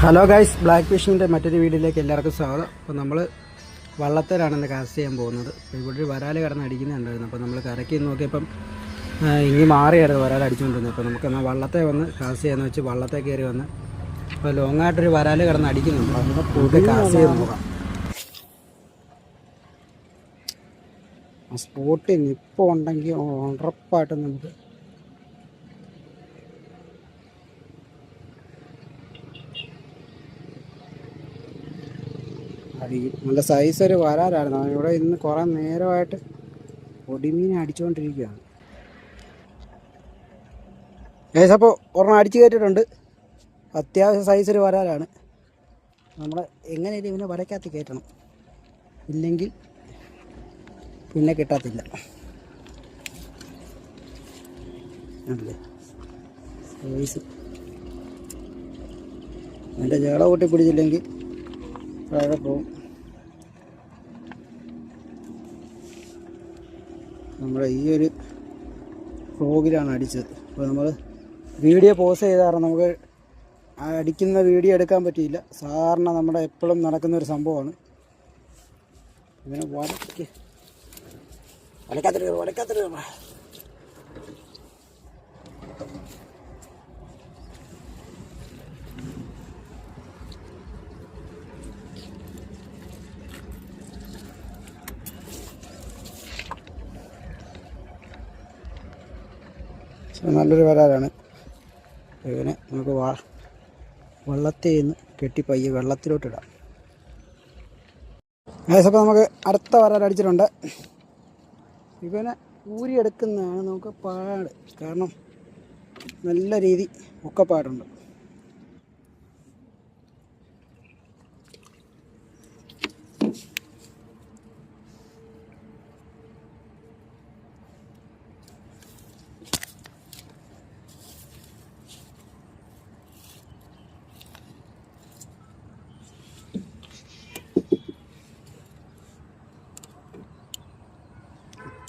Hello guys black ഫിഷിന്റെ മറ്റൊരു വീഡിയോയിലേക്ക് എല്ലാവർക്കും സ്വാഗതം. അപ്പോൾ നമ്മൾ വള്ളത്തേലാണ് ഇന്ന് കാസ്റ്റ് ചെയ്യാൻ പോകുന്നത്. അപ്പോൾ ഇവിടെ ഒരു വരാൽ കടന്ന് അടിക്കുന്നുണ്ടായിരുന്നു അപ്പോൾ നമ്മൾ കരയ്ക്ക് നോക്കിയപ്പം ഇനി മാറിയായിരുന്നു വരാൽ അടിച്ചുകൊണ്ടിരുന്നത്. അപ്പോൾ നമുക്ക് എന്നാൽ വള്ളത്തെ വന്ന് കാസ്റ്റ് ചെയ്യാന്ന് വെച്ച് വള്ളത്തെ കയറി വന്ന് അപ്പോൾ ലോങ്ങായിട്ടൊരു വരാൽ കടന്ന് അടിക്കുന്നുണ്ട് അപ്പോൾ നമുക്ക് പോയിട്ട് കാസ്റ്റ് ചെയ്ത് നോക്കാം. സ്പോട്ടിന് നിപ്പോൾ ഉണ്ടെങ്കിൽ ഉറപ്പായിട്ടും നമുക്ക് അടിക്കും നല്ല സൈസ് ഒരു വരാലായിരുന്നു അവൻ ഇവിടെ ഇന്ന് കുറേ നേരമായിട്ട് ഒടിമീൻ അടിച്ചുകൊണ്ടിരിക്കുകയാണ് ഏകദേശം അപ്പോൾ ഒരെണ്ണം അടിച്ചു കയറ്റിയിട്ടുണ്ട് അത്യാവശ്യം സൈസ് ഒരു വരാലാണ് നമ്മൾ എങ്ങനെയും ഇവനെ വരയ്ക്കകത്ത് കയറ്റണം ഇല്ലെങ്കിൽ പിന്നെ കിട്ടത്തില്ല. സൈസ് എന്റെ ജേള കൂട്ടി പിടിച്ചില്ലെങ്കിൽ പോകും. നമ്മുടെ ഈ ഒരു ഫ്ലോഗിലാണ് അടിച്ചത്. അപ്പോൾ നമ്മൾ വീഡിയോ പോസ് ചെയ്ത കാരണം നമുക്ക് അടിക്കുന്ന വീഡിയോ എടുക്കാൻ പറ്റിയില്ല. സാധാരണ നമ്മുടെ എപ്പോഴും നടക്കുന്ന ഒരു സംഭവമാണ്. വടക്ക്. വടക്കാത്തൊരു വടക്കാത്തൊരു നല്ലൊരു വരാലാണ്. ഇവനെ നമുക്ക് വാ വെള്ളത്തിൽ നിന്ന് കെട്ടി പയ്യെ വെള്ളത്തിലോട്ടിടാം. ഏകദേശം നമുക്ക് അടുത്ത വരാൽ അടിച്ചിട്ടുണ്ട്. ഇവനെ ഊരിയെടുക്കുന്നതാണ് നമുക്ക് പാട്. കാരണം നല്ല രീതി ഒക്കപ്പാടുണ്ട്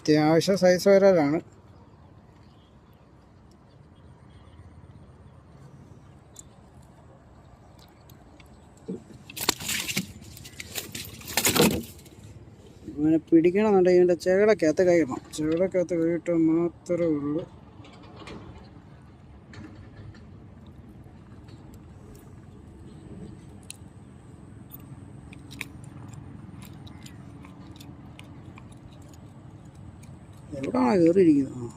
അത്യാവശ്യ സൈസ് വരാലാണ് ഇവനെ പിടിക്കണമെന്നുണ്ടെങ്കിൽ ഇതിന്റെ ചെകളക്കകത്ത് ചേടൊക്കെ ചെകളക്കകത്ത് കഴിയിട്ട് മാത്രമേ ഉള്ളൂ. എവിടെയാണ് കയറിയിരിക്കുന്നത് ആ